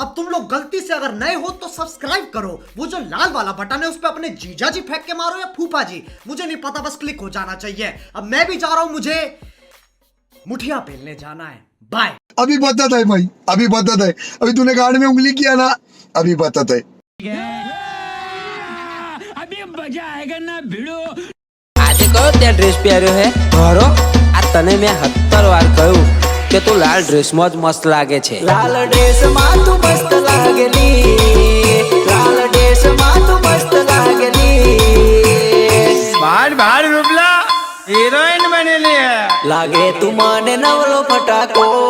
अब तुम लोग गलती से अगर नए हो तो सब्सक्राइब करो। वो जो लाल वाला बटन है उस पर अपने जीजा जी फेंक के मारो या फूफा जी। मुझे नहीं पता बस क्लिक हो जाना चाहिए। अब मैं भी जा रहा हूँ मुझे मुठिया पहनने जाना है। बाय अभी बता है भाई अभी बता है। अभी तूने गाड़ में उंगली किया ना अभी बता है। अभी मज़ा आएगा ना भिड़ो। आज को ड्रेस प्यारो है घरो आ तने में हत्तर वार कर। કે તું લાલ ડ્રેસમાં જ મસ્ત લાગે છે. લાલ ડ્રેસમાં તું મસ્ત લાગેલી. લાલ ડ્રેસમાં તું મસ્ત લાગેલી. બાર બાર રૂપલા હિરોઈન બનેલી લાગે તું મને નવલો ફટાકો.